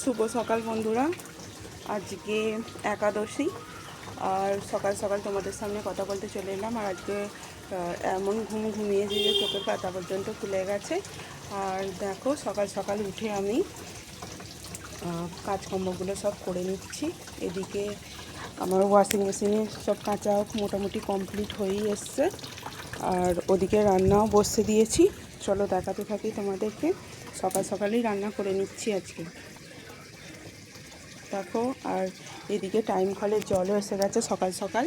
শুভ সকাল বন্ধুরা। আজকে একাদশী। আর সকাল সকাল তোমাদের সামনে কথা বলতে চলে এলাম। আর আজকে এমন ঘুম ঘুমিয়েছি যে চোখের পাতা পর্যন্ত খুলে গেছে। আর দেখো, সকাল সকাল উঠে আমি কাজকর্মগুলো সব করে নিচ্ছি। এদিকে আমার ওয়াশিং মেশিনে সব কাঁচা হোক, মোটামুটি কমপ্লিট হয়েই এসছে। আর ওদিকে রান্নাও বসে দিয়েছি। চলো দেখাতে থাকি তোমাদেরকে। সকাল সকালেই রান্না করে নিচ্ছি আজকে। দেখো, আর এদিকে টাইম কলের জলও এসে গেছে সকাল সকাল।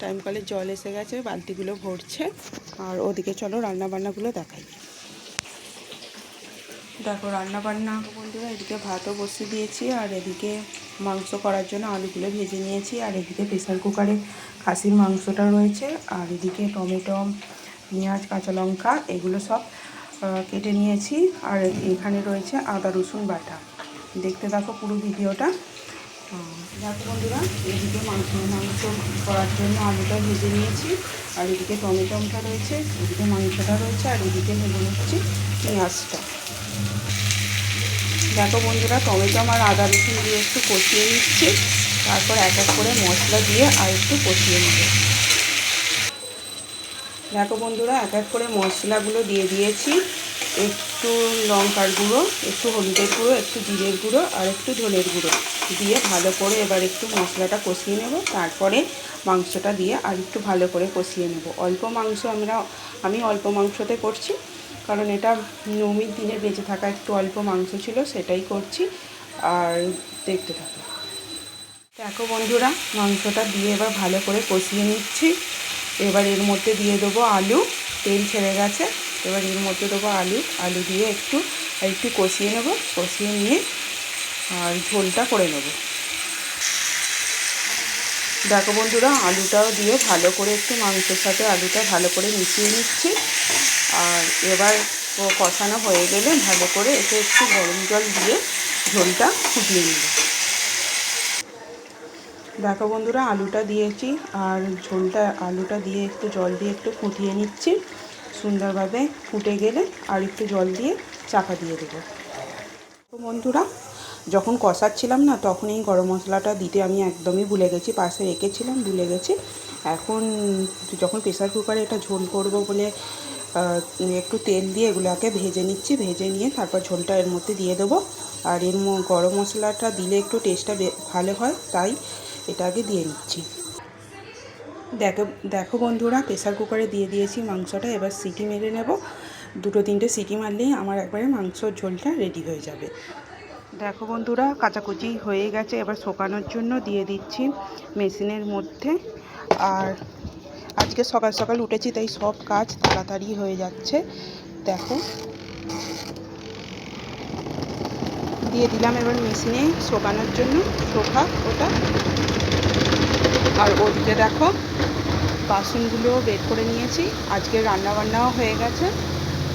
টাইম কলের জল এসে গেছে বালতিগুলো ভরছে। আর ওদিকে চলো রান্না বান্নাগুলো দেখাই। দেখো রান্না বান্না বন্ধুরা, এদিকে ভাতও বসিয়ে দিয়েছি, আর এদিকে মাংস করার জন্য আলুগুলো ভেজে নিয়েছি, আর এদিকে প্রেসার কুকারে খাসির মাংসটা রয়েছে, আর এদিকে টমেটো, পেঁয়াজ, কাঁচা লঙ্কা, এগুলো সব কেটে নিয়েছি, আর এখানে রয়েছে আদা, রসুন বাটা। দেখতে দেখো পুরো ভিডিওটা। দেখো বন্ধুরা, এদিকে মাংস মাংস করার জন্য আলুটা ভেজে নিয়েছি, আর এদিকে টমেটোটা রয়েছে, এদিকে মাংসটা রয়েছে, আর এদিকে ভেজে নিচ্ছি পেঁয়াজটা। দেখো বন্ধুরা, টমেটো আর আদা রসুন দিয়ে একটু কষিয়ে নিচ্ছি, তারপর এক এক করে মশলা দিয়ে আর একটু কষিয়ে নেব। দেখো বন্ধুরা, এক এক করে মশলাগুলো দিয়ে দিয়েছি। একটু লঙ্কার গুঁড়ো, একটু হলুদের গুঁড়ো, একটু জিরের গুঁড়ো আর একটু ধনের গুঁড়ো দিয়ে ভালো করে এবার একটু মশলাটা কষিয়ে নেব। তারপরে মাংসটা দিয়ে আর একটু ভালো করে কষিয়ে নেব। অল্প মাংস আমরা, আমি অল্প মাংসতে করছি কারণ এটা নবমীর দিনে বেঁচে থাকা একটু অল্প মাংস ছিল, সেটাই করছি। আর দেখতে থাকো। দেখো বন্ধুরা, মাংসটা দিয়ে এবার ভালো করে কষিয়ে নিচ্ছি। এবার এর মধ্যে দিয়ে দেবো আলু। তেল ছেড়ে গেছে। এবার এর মধ্যে দেবো আলু। আলু দিয়ে একটু একটু কষিয়ে নেব। কষিয়ে নিয়ে, আর ঝোলটা করে নেব। দেখো বন্ধুরা, আলুটাও দিয়ে ভালো করে একটু মাংসের সাথে আলুটা ভালো করে মিশিয়ে নিচ্ছি। আর এবার কষানো হয়ে গেলে ভালো করে এতে একটু গরম জল দিয়ে ঝোলটা ফুটিয়ে নেব। দেখো বন্ধুরা, আলুটা দিয়েছি, আর ঝোলটা, আলুটা দিয়ে একটু জল দিয়ে একটু ফুটিয়ে নিচ্ছি। সুন্দরভাবে ফুটে গেলে আর একটু জল দিয়ে চাপা দিয়ে দেবো। বন্ধুরা, যখন কষাচ্ছিলাম না, তখন এই গরম মশলাটা দিতে আমি একদমই ভুলে গেছি, পাশে রেখেছিলাম, ভুলে গেছি। এখন যখন প্রেসার কুকারে এটা ঝোল করব বলে একটু তেল দিয়ে এগুলোকে ভেজে নিচ্ছি, ভেজে নিয়ে তারপর ঝোলটা এর মধ্যে দিয়ে দেবো। আর এর গরম মশলাটা দিলে একটু টেস্টটা ভালো হয়, তাই এটা আগে দিয়ে নিচ্ছি। দেখো দেখো বন্ধুরা প্রেসার কুকারে দিয়ে দিয়েছি মাংসটা, এবার সিটি মেরে নেব। দুটো তিনটে সিটি মারলেই আমার একবারে মাংসর ঝোলটা রেডি হয়ে যাবে। দেখো বন্ধুরা, কাচাকুচি হয়ে গেছে, এবার শোকানোর জন্য দিয়ে দিচ্ছি মেশিনের মধ্যে। আর আজকে সকাল সকাল উঠেছি, তাই সব কাজ তাড়াতাড়ি হয়ে যাচ্ছে। দেখো। দিয়ে দিলাম এবার মেশিনে শোকানোর জন্য, শোকা ওটা। আর ওদিকে দেখো, বাসনগুলো বের করে নিয়েছি। আজকে রান্না বান্নাও হয়ে গেছে।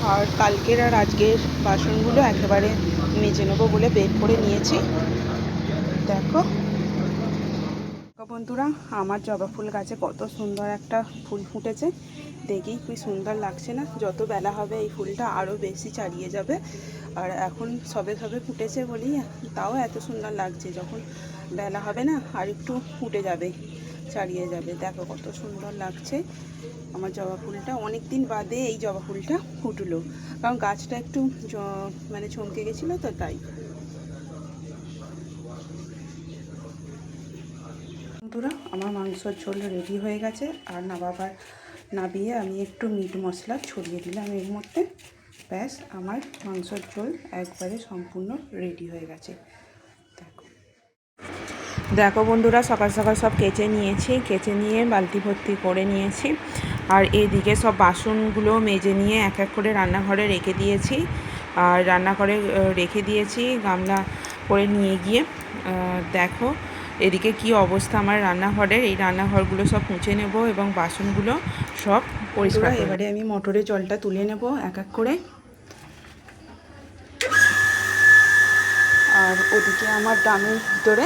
আর কালকের আর আজকের বাসনগুলো একেবারে মেজে নেব বলে বের করে নিয়েছি। দেখো। বন্ধুরা, আমার জবা ফুল গাছে কত সুন্দর একটা ফুল ফুটেছে। দেখেই খুবই সুন্দর লাগছে না? যত বেলা হবে এই ফুলটা আরও বেশি চালিয়ে যাবে। আর এখন সবে সবে ফুটেছে বলি, তাও এত সুন্দর লাগছে। যখন বেলা হবে না, আর একটু ফুটে যাবে। ছাড়িয়ে যাবে। দেখো কত সুন্দর লাগছে আমার জবা ফুলটা। অনেক দিন বাদে এই জবা ফুলটা ফুটলো। কারণ গাছটা একটু মানে চমকে গেছিল তো তাই। বন্ধুরা, আমার মাংসর ঝোল রেডি হয়ে গেছে। আর না নাবাবার নাবিয়ে আমি একটু মিট মশলা ছড়িয়ে দিলাম এর মধ্যে। ব্যাস, আমার মাংসর ঝোল একবারে সম্পূর্ণ রেডি হয়ে গেছে। দেখো বন্ধুরা সকাল সকাল সব কেচে নিয়েছি কেচে নিয়ে বালতি ভর্তি করে নিয়েছি। আর এদিকে সব বাসনগুলো মেজে নিয়ে এক এক করে রান্নাঘরে রেখে দিয়েছি। আর রান্নাঘরে রেখে দিয়েছি গামলা করে নিয়ে গিয়ে। দেখো এদিকে কি অবস্থা আমার রান্নাঘরের। এই রান্নাঘরগুলো সব মুছে নেব এবং বাসনগুলো সব পরিষ্কার এবারে আমি মোটরে জলটা তুলে নেব এক এক করে। আর ওদিকে আমার ড্রামের ভিতরে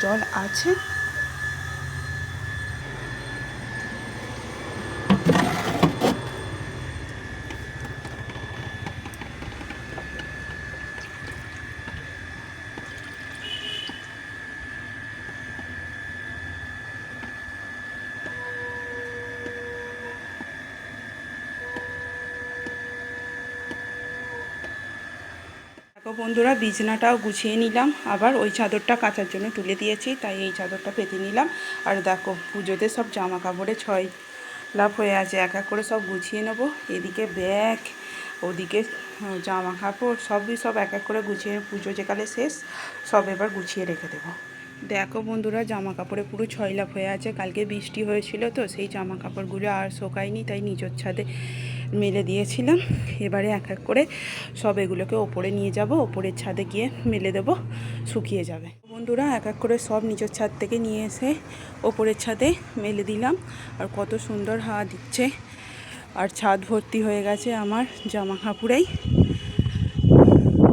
জল আছে দেখো বন্ধুরা, বিছনাটাও গুছিয়ে নিলাম। আবার ওই চাদরটা কাচার জন্য তুলে দিয়েছি, তাই এই চাদরটা পেতে নিলাম। আর দেখো, পুজোতে সব জামা কাপড়ে ছয় লাভ হয়ে আছে, এক এক করে সব গুছিয়ে নেব। এদিকে ব্যাগ, ওদিকে জামা কাপড় সবই সব এক এক করে গুছিয়ে পুজো যেকালে শেষ, সব এবার গুছিয়ে রেখে দেবো। দেখো বন্ধুরা জামা কাপড়ে পুরো ছয় লাভ হয়ে আছে। কালকে বৃষ্টি হয়েছিল তো, সেই জামা কাপড়গুলো আর শোকায়নি, তাই নিচের ছাদে মেলে দিয়েছিলাম। এবারে এক এক করে সব এগুলোকে ওপরে নিয়ে যাব, ওপরের ছাদে গিয়ে মেলে দেব, শুকিয়ে যাবে। বন্ধুরা, এক এক করে সব নিচের ছাদ থেকে নিয়ে এসে ওপরের ছাদে মেলে দিলাম। আর কত সুন্দর হাওয়া দিচ্ছে। আর ছাদ ভর্তি হয়ে গেছে আমার জামা কাপড়েই।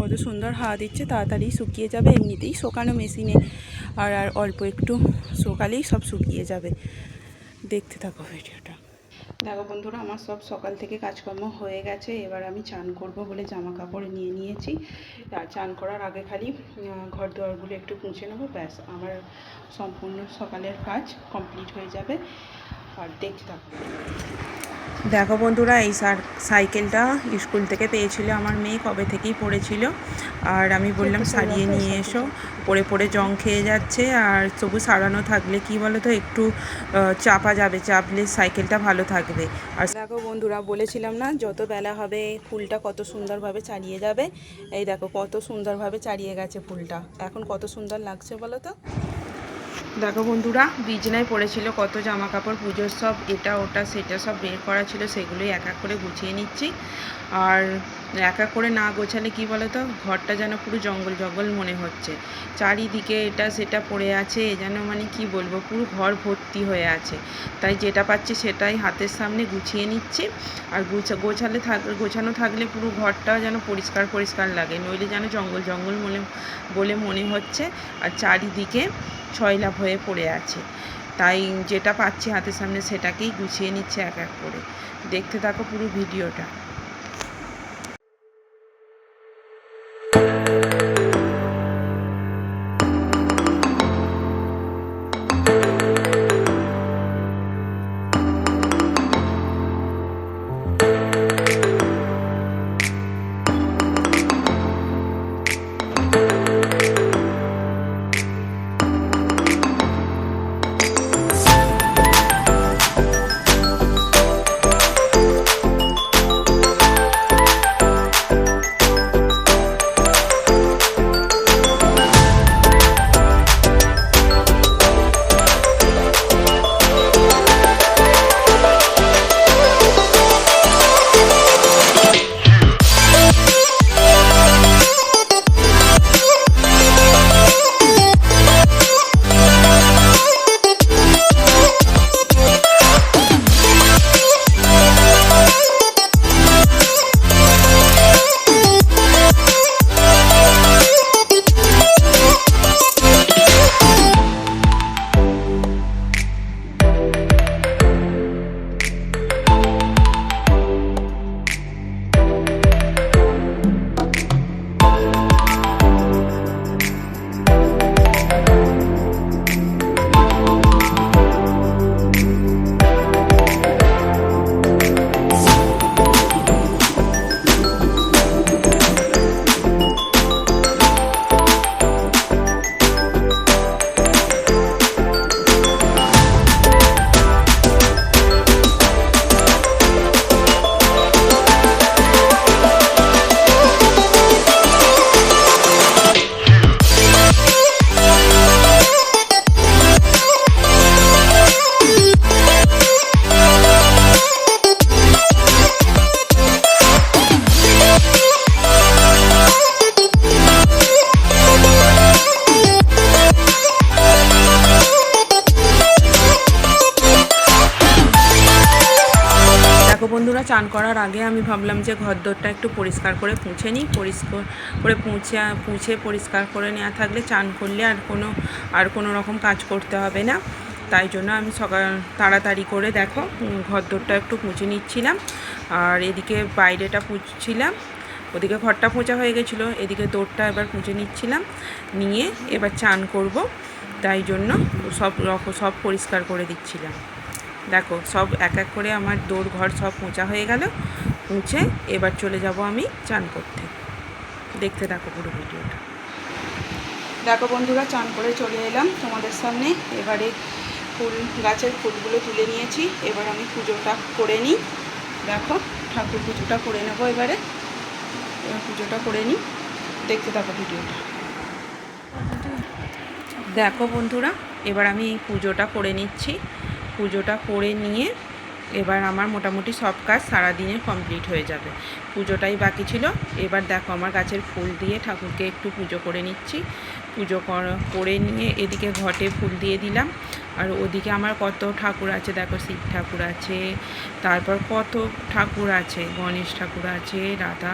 কত সুন্দর হাওয়া দিচ্ছে, তাড়াতাড়ি শুকিয়ে যাবে, এমনিতেই শোকানো মেশিনে। আর আর অল্প একটু শোকালেই সব শুকিয়ে যাবে। দেখতে থাকো ভিডিওটা। দেখো বন্ধুরা, আমার সব সকাল থেকে কাজকর্ম হয়ে গেছে। এবার আমি চান করব বলে জামা কাপড় নিয়ে নিয়েছি। আর চান করার আগে খালি ঘর দুয়ারগুলো একটু মুছে নেব, ব্যাস। আমার সম্পূর্ণ সকালের কাজ কমপ্লিট হয়ে যাবে। আর দেখতে দেখো বন্ধুরা এই সার সাইকেলটা স্কুল থেকে পেয়েছিল আমার মেয়ে কবে থেকেই পড়েছিল। আর আমি বললাম সারিয়ে নিয়ে এসো। পড়ে পড়ে জং খেয়ে যাচ্ছে আর তবু সারানো থাকলে কি বলো তো একটু চাপা যাবে চাপলে সাইকেলটা ভালো থাকবে। আর দেখো বন্ধুরা বলেছিলাম না যত বেলা হবে ফুলটা কত সুন্দরভাবে চালিয়ে যাবে। এই দেখো কত সুন্দরভাবে চালিয়ে গেছে ফুলটা। এখন কত সুন্দর লাগছে বলো তো? দেখো বন্ধুরা, বিছনায় পড়েছিল কত জামা কাপড় পুজোর সব এটা, ওটা, সেটা সব বের করা ছিল, সেগুলোই এক এক করে গুছিয়ে নিচ্ছি। আর এক এক করে না গোছালে কি বলো তো ঘরটা যেন পুরো জঙ্গল জঙ্গল মনে হচ্ছে। চারিদিকে এটা, সেটা পড়ে আছে, এ যেন মানে কি বলব, পুরো ঘর ভর্তি হয়ে আছে। তাই যেটা পাচ্ছি সেটাই হাতের সামনে গুছিয়ে নিচ্ছি। আর গুছা, গোছালে থাক, গোছানো থাকলে পুরো ঘরটাও যেন পরিষ্কার পরিষ্কার লাগে। নইলে যেন জঙ্গল জঙ্গল মনে, বলে মনে হচ্ছে। আর চারিদিকে ছয়লাভ হয়ে পড়ে আছে। তাই যেটা পাচ্ছি হাতের সামনে সেটাকেই গুছিয়ে নিচ্ছে এক এক করে। দেখতে থাকো পুরো ভিডিওটা। চান করার আগে আমি ভাবলাম যে ঘরদোরটা একটু পরিষ্কার করে পুঁছে নিই। পরিষ্কার করে পুঁছে পুঁছে পরিষ্কার করে নেওয়া থাকলে চান করলে আর কোনো আর কোনো রকম কাজ করতে হবে না। তাই জন্য আমি সকাল, তাড়াতাড়ি করে দেখো ঘরদোরটা একটু পুঁছে নিচ্ছিলাম। আর এদিকে বাইরেটা পুঁছছিলাম। ওদিকে ঘরটা পোঁচা হয়ে গেছিল। এদিকে দৌড়টা এবার পুঁছে নিচ্ছিলাম। নিয়ে এবার চান করব। তাই জন্য সব সব পরিষ্কার করে দিচ্ছিলাম। দেখো, সব এক এক করে আমার দৌড় ঘর সব মোচা হয়ে গেল। মুছে এবার চলে যাব আমি চান করতে। দেখতে থাকো পুরো ভিডিওটা। দেখো বন্ধুরা, চান করে চলে এলাম তোমাদের সামনে। এবারে ফুল, গাছের ফুলগুলো তুলে নিয়েছি। এবার আমি পুজোটা করে নিই। দেখো, ঠাকুর পুজোটা করে নেব এবারে। এবার পুজোটা করে নিই। দেখতে থাকো ভিডিওটা। দেখো বন্ধুরা, এবার আমি পুজোটা করে নিচ্ছি। পুজোটা করে নিয়ে এবার আমার মোটামুটি সব কাজ সারাদিনে কমপ্লিট হয়ে যাবে। পুজোটাই বাকি ছিল। এবার দেখো আমার গাছের ফুল দিয়ে ঠাকুরকে একটু পুজো করে নিচ্ছি। পুজো কর- নিয়ে এদিকে ঘটে ফুল দিয়ে দিলাম। আর ওদিকে আমার কত ঠাকুর আছে, দেখো শিব ঠাকুর আছে, তারপর কত ঠাকুর আছে, গণেশ ঠাকুর আছে, রাধা,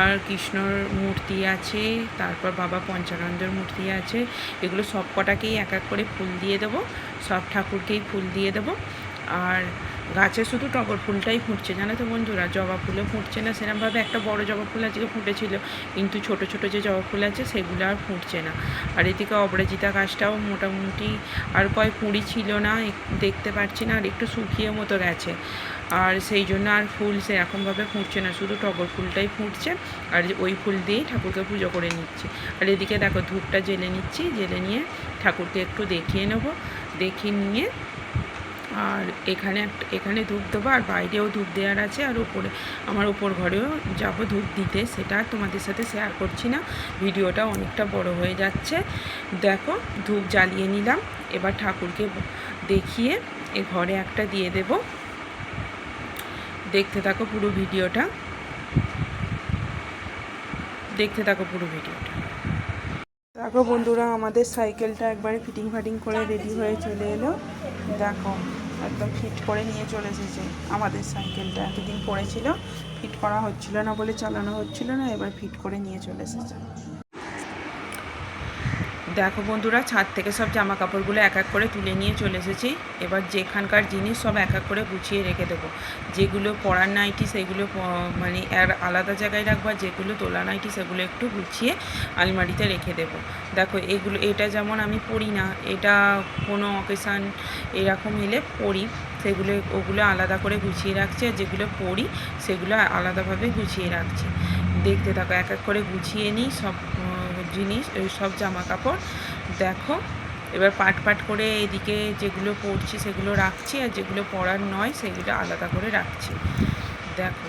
আর কৃষ্ণর মূর্তি আছে, তারপর বাবা পঞ্চানন্দর মূর্তি আছে, এগুলো সব কটাকেই এক এক করে ফুল দিয়ে দেবো, সব ঠাকুরকেই ফুল দিয়ে দেবো, আর গাছে শুধু টগর ফুলটাই ফুটছে, জানো তো বন্ধুরা? জবা ফুলও ফুটছে না সেরকমভাবে একটা বড় জবা ফুল আজকে ফুটেছিল, কিন্তু ছোট ছোট যে জবা ফুল আছে সেগুলো আর ফুটছে না। আর এদিকে অপরাজিতা গাছটাও মোটামুটি আর কয় কুঁড়ি ছিল না দেখতে পাচ্ছি না, আর একটু শুকিয়ে মতো গেছে। আর সেই জন্য আর ফুল সেরকমভাবে ফুটছে না, শুধু টগর ফুলটাই ফুটছে, আর ওই ফুল দিয়েই ঠাকুরকে পুজো করে নিচ্ছি। আর এদিকে দেখো ধূপটা জেলে নিচ্ছি, জেলে নিয়ে ঠাকুরকে একটু দেখিয়ে নেব, দেখিয়ে নিয়ে আর এখানে এখানে ধূপ দেবো আর বাইরেও ধূপ দেওয়ার আছে আর ওপরে আমার উপর ঘরেও যাব ধূপ দিতে, সেটা তোমাদের সাথে শেয়ার করছি না। ভিডিওটা অনেকটা বড় হয়ে যাচ্ছে। দেখো, ধূপ জ্বালিয়ে নিলাম। এবার ঠাকুরকে দেখিয়ে এ ঘরে একটা দিয়ে দেব। দেখতে থাকো পুরো ভিডিওটা। দেখতে থাকো পুরো ভিডিওটা। দেখো বন্ধুরা, আমাদের সাইকেলটা একবারে ফিটিং ফাটিং করে রেডি হয়ে চলে এলো। দেখো একদম ফিট করে নিয়ে চলে এসেছে আমাদের সাইকেলটা এতদিন পড়েছিল ফিট করা হচ্ছিল না বলে চালানো হচ্ছিল না, এবার ফিট করে নিয়ে চলে এসেছে। দেখো বন্ধুরা, ছাদ থেকে সব জামা কাপড়গুলো এক এক করে তুলে নিয়ে চলে এসেছি। এবার যেখানকার জিনিস সব এক এক করে গুছিয়ে রেখে দেবো। যেগুলো পরার নাইটি, সেগুলো মানে আর আলাদা জায়গায় রাখব যেগুলো তোলা নাইটি, সেগুলো একটু গুছিয়ে আলমারিতে রেখে দেবো। দেখো, এগুলো, এটা যেমন আমি পরি না, এটা কোনো অকেশান এরকম এলে পরি। সেগুলো, ওগুলো আলাদা করে গুছিয়ে রাখছি, আর যেগুলো পরি, সেগুলো আলাদাভাবে গুছিয়ে রাখছি। দেখতে থাকো, এক এক করে গুছিয়ে নিই, সব জিনিস ওই সব জামা কাপড় দেখো, এবার পাট পাট করে এদিকে যেগুলো পরছি সেগুলো রাখছি আর যেগুলো পরার নয় সেগুলো আলাদা করে রাখছি। দেখো।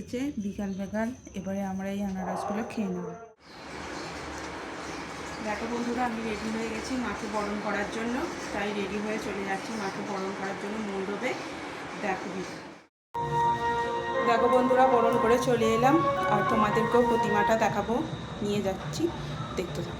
এসেছে, বিকাল বেকাল। এবারে আমরা এই আনারসগুলো খেয়ে নেব। দেখো বন্ধুরা, আমি রেডি হয়ে গেছি মাকে বরণ করার জন্য। তাই রেডি হয়ে চলে যাচ্ছি মাকে বরণ করার জন্য মণ্ডপে দেখো দেখো বন্ধুরা, বরণ করে চলে এলাম। আর তোমাদেরকেও প্রতিমাটা দেখাবো। নিয়ে যাচ্ছি। দেখতে থাকো।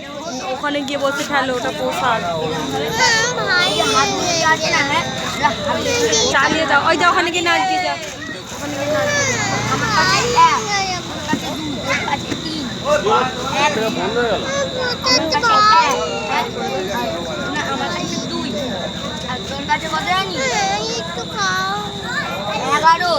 ওখানে গিয়ে বসে খেলো ওটা প্রসাদ। চালিয়ে যাও। ওই যা ওখানে গিয়ে নাচ দিয়ে যাও। গেল এগারো।